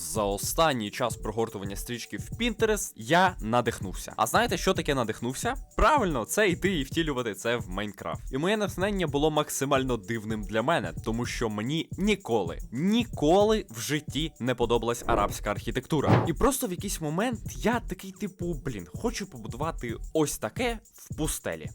за останній час прогортування стрічки в Pinterest я надихнувся. А знаєте, що таке надихнувся? Правильно, це йти і втілювати це в Майнкрафт. І моє натхнення було максимально дивним для мене, тому що мені ніколи, ніколи в житті не подобалась арабська архітектура. І просто в якийсь момент я такий, типу, блін, хочу побудувати ось таке в пустелі.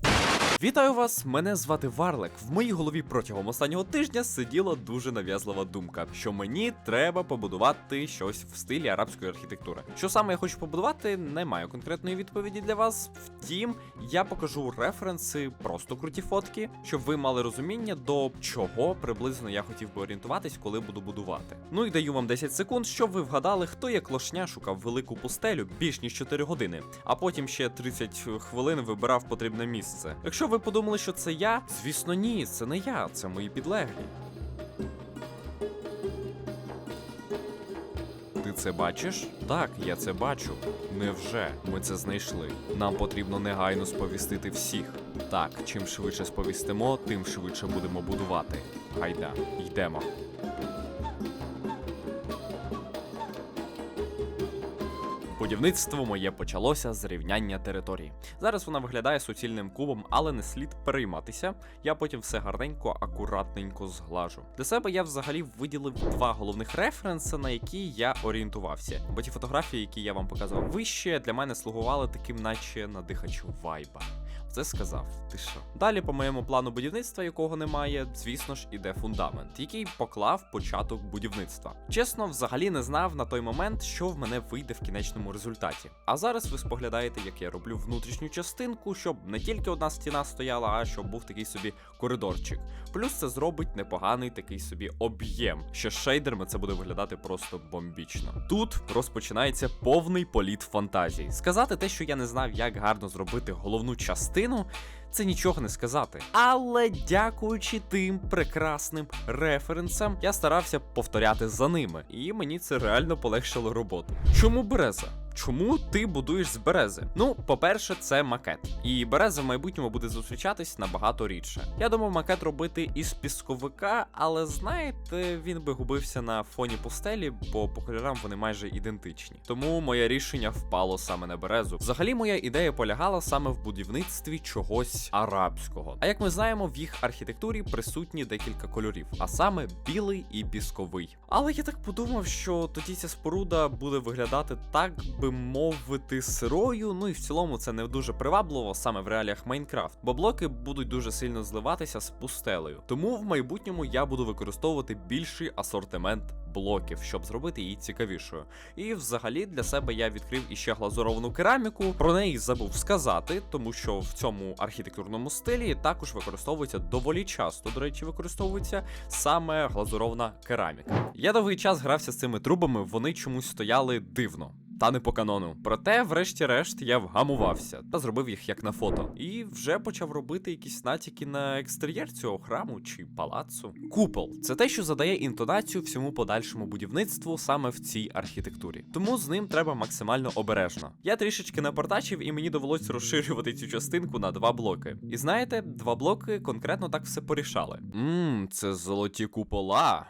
Вітаю вас! Мене звати Варлик. В моїй голові протягом останнього тижня сиділа дуже нав'язлива думка, що мені треба побудувати щось в стилі арабської архітектури. Що саме я хочу побудувати, не маю конкретної відповіді для вас. Втім, я покажу референси, просто круті фотки, щоб ви мали розуміння, до чого приблизно я хотів би орієнтуватись, коли буду будувати. Ну і даю вам 10 секунд, щоб ви вгадали, хто як лошня шукав велику пустелю більш ніж 4 години, а потім ще 30 хвилин вибирав потрібне місце. Якщо ви подумали, що це я, звісно, ні, це не я, це мої підлеглі. Ти це бачиш? Так, я це бачу. Невже ми це знайшли? Нам потрібно негайно сповістити всіх. Так, чим швидше сповістимо, тим швидше будемо будувати. Гайда, йдемо. Будівництво моє почалося з рівняння території. Зараз вона виглядає суцільним кубом, але не слід перейматися. Я потім все гарненько, акуратненько зглажу. Для себе я взагалі виділив два головних референси, на які я орієнтувався. Бо ті фотографії, які я вам показував вище, для мене слугували таким, наче надихачу вайба. Це сказав, ти що? Далі, по моєму плану будівництва, якого немає, звісно ж, іде фундамент, який поклав початок будівництва. Чесно, взагалі не знав на той момент, що в мене вийде в кінечному результаті. А зараз ви споглядаєте, як я роблю внутрішню частинку, щоб не тільки одна стіна стояла, а щоб був такий собі коридорчик. Плюс це зробить непоганий такий собі об'єм. Що з шейдерами це буде виглядати просто бомбічно. Тут розпочинається повний політ фантазій. Сказати те, що я не знав, як гарно зробити головну частину. Це нічого не сказати. Але дякуючи тим прекрасним референсам, я старався повторяти за ними, і мені це реально полегшило роботу. Чому береза? Чому ти будуєш з берези? Ну, по-перше, це макет, і береза в майбутньому буде зустрічатись набагато рідше. Я думав макет робити із пісковика, але знаєте, він би губився на фоні пустелі, бо по кольорам вони майже ідентичні. Тому моє рішення впало саме на березу. Взагалі, моя ідея полягала саме в будівництві чогось арабського. А як ми знаємо, в їх архітектурі присутні декілька кольорів, а саме білий і пісковий. Але я так подумав, що тоді ця споруда буде виглядати так би мовити сирою. Ну і в цілому це не дуже привабливо саме в реаліях Майнкрафт, бо блоки будуть дуже сильно зливатися з пустелею. Тому в майбутньому я буду використовувати більший асортимент блоків, щоб зробити її цікавішою. І взагалі для себе я відкрив іще глазуровану кераміку. Про неї забув сказати, тому що в цьому архітектурному стилі також використовується доволі часто. До речі, використовується саме глазурована кераміка. Я довгий час грався з цими трубами, вони чомусь стояли дивно. Та не по канону. Проте, врешті-решт, я вгамувався та зробив їх як на фото. І вже почав робити якісь натяки на екстер'єр цього храму чи палацу. Купол це те, що задає інтонацію всьому подальшому будівництву саме в цій архітектурі. Тому з ним треба максимально обережно. Я трішечки напортачив, і мені довелось розширювати цю частинку на два блоки. І знаєте, два блоки конкретно так все порішали. Мм, це золоті купола.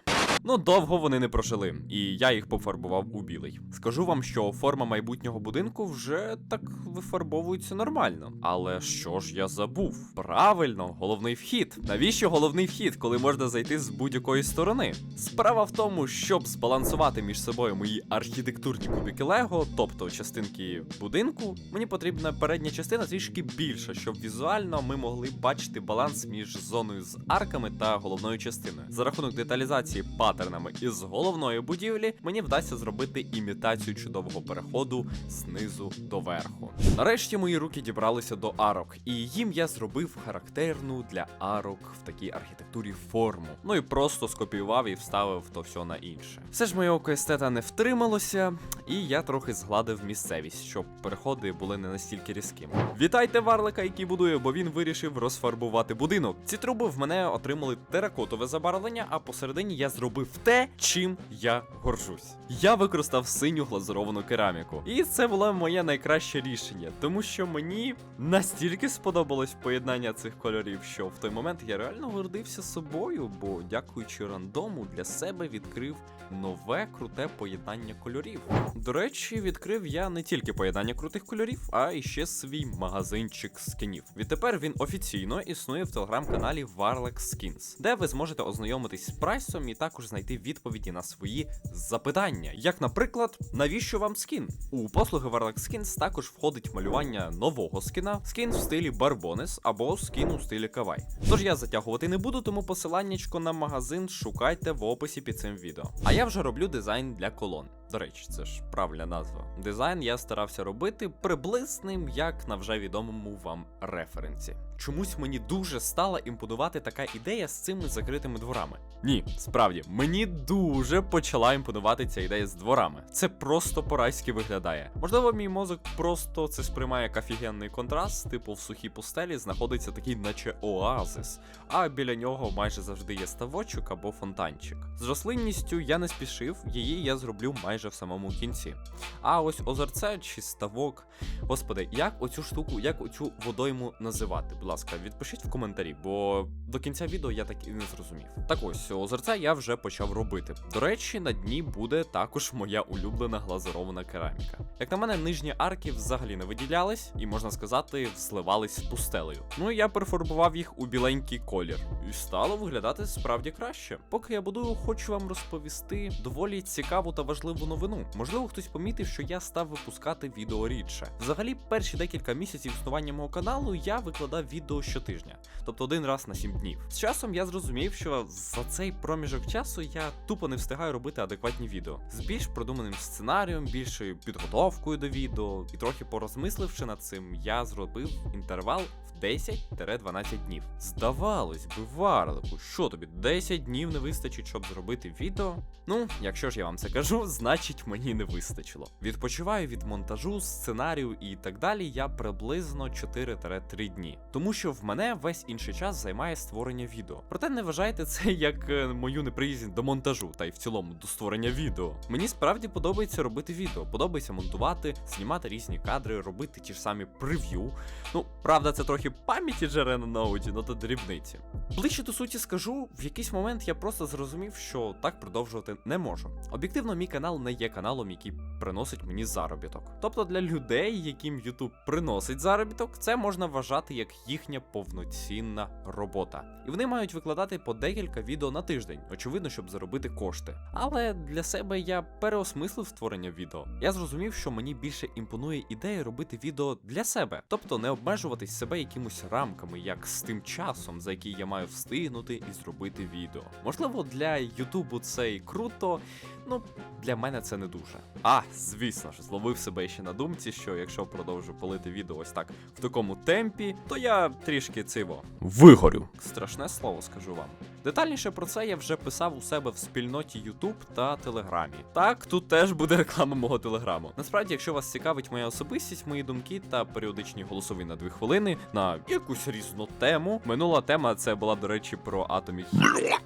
Ну, довго вони не прожили, і я їх пофарбував у білий. Скажу вам, що форма майбутнього будинку вже так вифарбовується нормально. Але що ж я забув? Правильно, головний вхід. Навіщо головний вхід, коли можна зайти з будь-якої сторони? Справа в тому, щоб збалансувати між собою мої архітектурні кубики Лего, тобто частинки будинку, мені потрібна передня частина трішки більша, щоб візуально ми могли бачити баланс між зоною з арками та головною частиною. За рахунок деталізації паттернами із головної будівлі, мені вдасться зробити імітацію чудового переходу знизу до верху. Нарешті мої руки дібралися до арок, і їм я зробив характерну для арок в такій архітектурі форму. Ну і просто скопіював і вставив то все на інше. Все ж моє око естета не втрималося, і я трохи згладив місцевість, щоб переходи були не настільки різкими. Вітайте Варлика, який будує, бо він вирішив розфарбувати будинок. Ці труби в мене отримали теракотове забарвлення, а посередині я зробив в те, чим я горжусь. Я використав синю глазуровану кераміку. І це було моє найкраще рішення, тому що мені настільки сподобалось поєднання цих кольорів, що в той момент я реально гордився собою, бо дякуючи рандому для себе відкрив нове круте поєднання кольорів. До речі, відкрив я не тільки поєднання крутих кольорів, а і ще свій магазинчик скінів. Відтепер він офіційно існує в телеграм-каналі Warlex Skins, де ви зможете ознайомитись з прайсом і також знайти відповіді на свої запитання. Як, наприклад, навіщо вам скін? У послуги Warlock Skins також входить малювання нового скіна, скін в стилі Барбонес або скін у стилі Кавай. Тож я затягувати не буду, тому посиланнячко на магазин шукайте в описі під цим відео. А я вже роблю дизайн для колон. До речі, це ж правильна назва. Дизайн я старався робити приблизним, як на вже відомому вам референсі. Чомусь мені дуже стала імпонувати така ідея з цими закритими дворами. Ні, справді, мені дуже почала імпонувати ця ідея з дворами. Це просто по-райськи виглядає. Можливо, мій мозок просто це сприймає як офігенний контраст, типу в сухій пустелі знаходиться такий, наче оазис, а біля нього майже завжди є ставочок або фонтанчик. З рослинністю я не спішив, її я зроблю майже в самому кінці. А ось озерце чи ставок. Господи, як оцю штуку, як оцю водойму називати? Будь ласка, відпишіть в коментарі, бо до кінця відео я так і не зрозумів. Так ось, озерця я вже почав робити. До речі, на дні буде також моя улюблена глазурована кераміка. Як на мене, нижні арки взагалі не виділялись і, можна сказати, зливались з пустелею. Ну і я перефарбував їх у біленький колір, і стало виглядати справді краще. Поки я будую, хочу вам розповісти доволі цікаву та важливу новину. Можливо, хтось помітив, що я став випускати відео рідше. Взагалі, перші декілька місяців існування мого каналу я викладав відео щотижня, тобто один раз на 7 днів. З часом я зрозумів, що за цей проміжок часу я тупо не встигаю робити адекватні відео з більш продуманим сценарієм, більшою підготовкою до відео, і трохи порозмисливши над цим, я зробив інтервал в 10-12 днів. Здавалось би, варлику, що тобі 10 днів не вистачить, щоб зробити відео? Ну, якщо ж я вам це кажу, значить мені не вистачило. Відпочиваю від монтажу, сценарію і так далі я приблизно 4-3 дні. Тому що в мене весь інший час займає створення відео. Проте не вважайте це як е, мою неприязнь до монтажу, та й в цілому до створення відео. Мені справді подобається робити відео, подобається монтувати, знімати різні кадри, робити ті ж самі прев'ю. Ну, правда, це трохи пам'яті жере на ноуті, но то дрібниці. Ближче до суті скажу, в якийсь момент я просто зрозумів, що так продовжувати не можу. Об'єктивно, мій канал не є каналом, який приносить мені заробіток. Тобто для людей, яким YouTube приносить заробіток, це можна вважати як їхня повноцінна робота. І вони мають викладати по декілька відео на тиждень, очевидно, щоб заробити кошти. Але для себе я переосмислив створення відео. Я зрозумів, що мені більше імпонує ідея робити відео для себе, тобто не обмежуватись себе якимось рамками, як з тим часом, за який я маю встигнути і зробити відео. Можливо, для Ютубу це і круто, ну для мене це не дуже. А, звісно ж, зловив себе ще на думці, що якщо продовжу палити відео ось так в такому темпі, то я трішки циво вигорю. Страшне слово скажу вам. Детальніше про це я вже писав у себе в спільноті YouTube та Телеграмі. Так, тут теж буде реклама мого телеграму. Насправді, якщо вас цікавить моя особистість, мої думки та періодичні голосові на дві хвилини на якусь різну тему. Минула тема це була, до речі, про атомі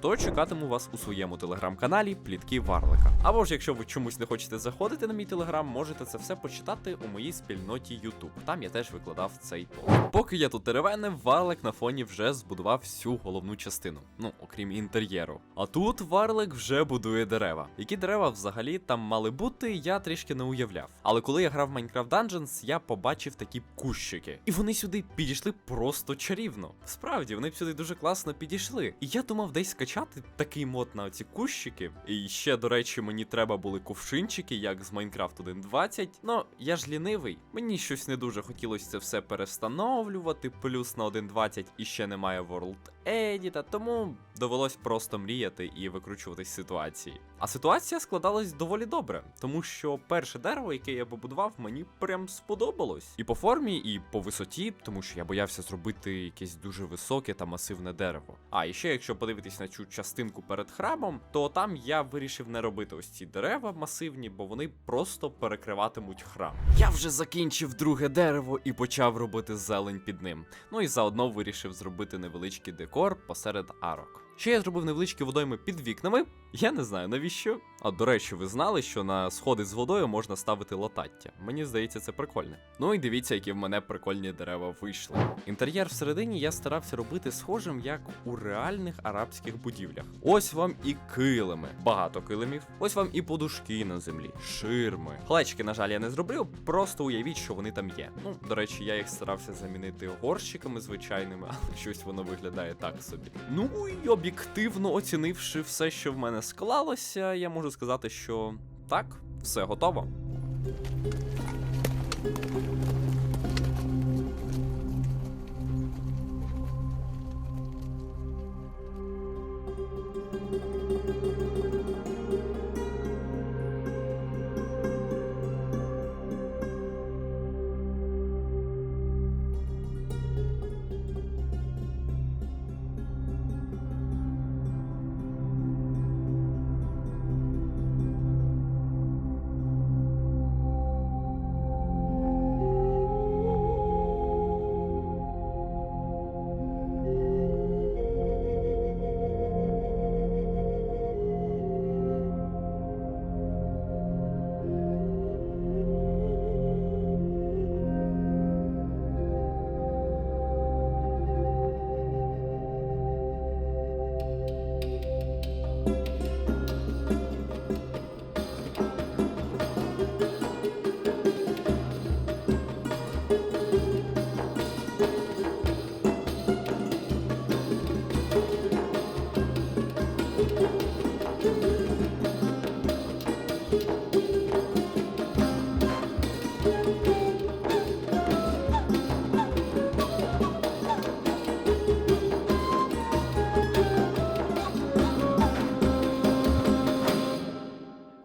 то чекатиму вас у своєму телеграм-каналі Плітки Варлика. Або ж, якщо ви чомусь не хочете заходити на мій телеграм, можете це все почитати у моїй спільноті YouTube. Там я теж викладав цей пост. Поки я тут теревенив, Варлик на фоні вже збудував всю головну частину, ну окрім інтер'єру. А тут Варлик вже будує дерева. Які дерева взагалі там мали бути, я трішки не уявляв. Але коли я грав в Minecraft Dungeons, я побачив такі кущики. І вони сюди підійшли просто чарівно. Справді, вони б сюди дуже класно підійшли. І я думав десь скачати такий мод на ці кущики. І ще, до речі, мені треба були ковшинчики, як з Minecraft 1.20. Ну, я ж лінивий. Мені щось не дуже хотілося це все перестановлювати. Плюс на 1.20 і ще немає World Edit, тому довелось просто мріяти і викручуватись з ситуації. А ситуація складалась доволі добре, тому що перше дерево, яке я побудував, мені прям сподобалось. І по формі, і по висоті, тому що я боявся зробити якесь дуже високе та масивне дерево. А і ще, якщо подивитись на цю частинку перед храмом, то там я вирішив не робити ось ці дерева масивні, бо вони просто перекриватимуть храм. Я вже закінчив друге дерево і почав робити зелень під ним. Ну і заодно вирішив зробити невеличкий декор посеред арок. Ще я зробив невеличкі водойми під вікнами. Я не знаю навіщо. А до речі, ви знали, що на сходи з водою можна ставити латаття. Мені здається, це прикольне. Ну і дивіться, які в мене прикольні дерева вийшли. Інтер'єр всередині я старався робити схожим, як у реальних арабських будівлях. Ось вам і килими, багато килимів. Ось вам і подушки на землі, ширми. Глечки, на жаль, я не зроблю. Просто уявіть, що вони там є. Ну, до речі, я їх старався замінити горщиками звичайними, але щось воно виглядає так собі. Ну і об'єктивно оцінивши все, що в мене склалося, я можу сказати, що так, все готово.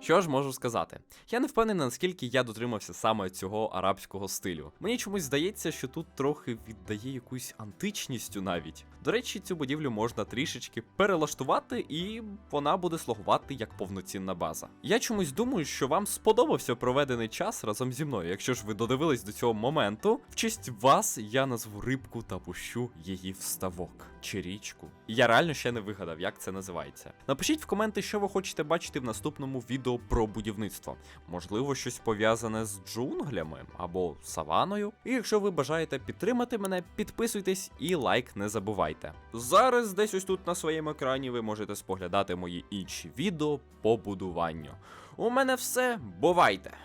Що ж можу сказати? Я не впевнений, наскільки я дотримався саме цього арабського стилю. Мені чомусь здається, що тут трохи віддає якусь античністю навіть. До речі, цю будівлю можна трішечки перелаштувати, і вона буде слугувати як повноцінна база. Я чомусь думаю, що вам сподобався проведений час разом зі мною. Якщо ж ви додивились до цього моменту, в честь вас я назву рибку та пущу її в ставок чи річку. Я реально ще не вигадав, як це називається. Напишіть в коменти, що ви хочете бачити в наступному про будівництво. Можливо, щось пов'язане з джунглями або саваною. І якщо ви бажаєте підтримати мене, підписуйтесь і лайк не забувайте. Зараз десь ось тут на своєму екрані ви можете споглядати мої інші відео по будуванню. У мене все, бувайте!